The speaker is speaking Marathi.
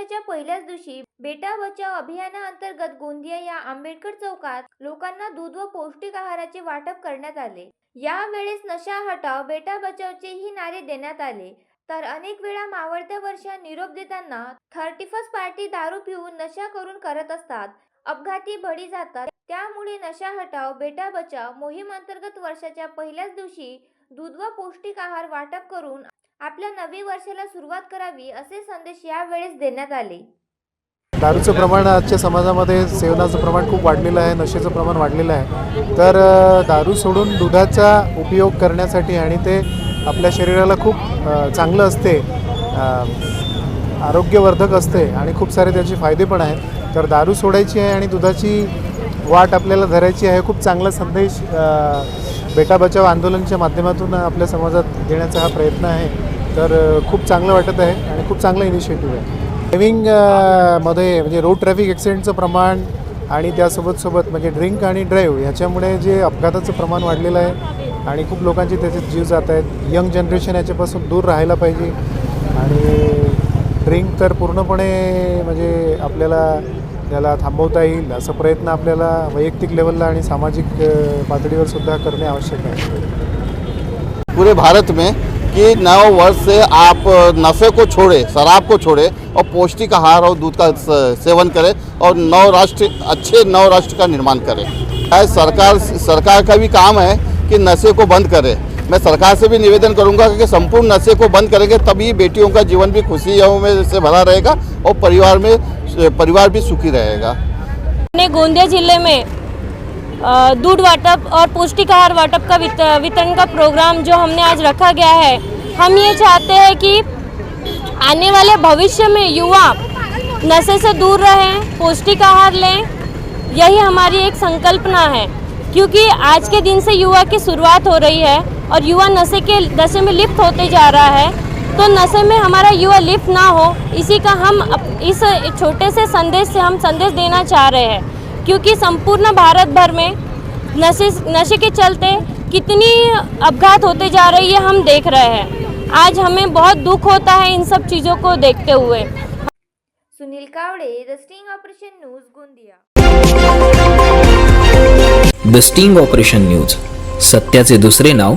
वर्षाच्या पहिल्याच दिवशी बेटा बचाव अभियानाअंतर्गत गोंदिया या आंबेडकर चौकात लोकांना दूध व पौष्टिक आहाराचे वाटप करण्यात आले. यावेळेस नशा हटाव बेटा बचावचे ही नारे देण्यात आले. तर अनेक वेळा मावळत्या वर्षा निरोप देताना थर्टी फर्स्ट पार्टी दारू पिऊन नशा करून करत असतात. अपघाती बळी जातात. त्यामुळे नशा हटाव बेटा बचाव मोहीम अंतर्गत वर्षाच्या पहिल्याच दिवशी दूध व पौष्टिक आहार वाटप करून आपल्या नवी वर्षाला सुरुवात करावी असे संदेश यावेळेस देण्यात आले. दारूचं प्रमाण आजच्या समाजामध्ये सेवनाचं प्रमाण खूप वाढलेलं आहे नशेचं प्रमाण वाढलेलं आहे. तर दारू सोडून दुधाचा उपयोग करण्यासाठी आणि ते आपल्या शरीराला खूप चांगलं असते आरोग्यवर्धक असते आणि खूप सारे त्याचे फायदे पण आहेत. तर दारू सोडायची आहे आणि दुधाची वाट आपल्याला धरायची आहे खूप चांगला संदेश बेटा बचाव आंदोलनच्या माध्यमातून आपल्या समाजात देण्याचा हा प्रयत्न आहे. तर खूप चांगलं वाटत आहे आणि खूप चांगलं इनिशिएटिव्ह आहे. ड्रायव्हिंगमध्ये म्हणजे रोड ट्रॅफिक ॲक्सिडेंटचं प्रमाण आणि त्यासोबत सोबत म्हणजे ड्रिंक आणि ड्राईव्ह ह्याच्यामुळे जे अपघाताचं प्रमाण वाढलेलं आहे आणि खूप लोकांचे त्याचे जीव जात आहेत. यंग जनरेशन याच्यापासून दूर राहायला पाहिजे आणि ड्रिंक तर पूर्णपणे म्हणजे आपल्याला याला थांबवता येईल असा प्रयत्न आपल्याला वैयक्तिक लेवलला आणि सामाजिक पातळीवर सुद्धा करणे आवश्यक आहे. पूरे भारत में कि नौ वर्ष से आप नशे को छोड़े शराब को छोड़े और पौष्टिक आहार और दूध का सेवन करें और नौ राष्ट्र अच्छे नौ राष्ट्र का निर्माण करें। सरकार सरकार का भी काम है कि नशे को बंद करे। मैं सरकार से भी निवेदन करूँगा कि संपूर्ण नशे को बंद करेंगे, तभी बेटियों का जीवन भी खुशी में से भरा रहेगा और परिवार में, परिवार भी सुखी रहेगा। गोंदिया ज़िले में दूध वाटप और पौष्टिक आहार वाटप का वितरण का प्रोग्राम जो हमने आज रखा गया है, हम ये चाहते हैं कि आने वाले भविष्य में युवा नशे से दूर रहें पौष्टिक आहार लें, यही हमारी एक संकल्पना है, क्योंकि आज के दिन से युवा की शुरुआत हो रही है। और युवा नशे के नशे में लिप्त होते जा रहा है। तो नशे में हमारा युवा लिप्त ना हो इसी का हम इस छोटे से संदेश से हम संदेश देना चाह रहे हैं। क्योंकि संपूर्ण भारत भर में नशे नशे के चलते कितनी अपघात होते जा रही है हम देख रहे हैं। आज हमें बहुत दुख होता है इन सब चीज़ों को देखते हुए। Sunil Kawade the sting operation news Gondia. The sting operation news सत्याचे दुसरे नाव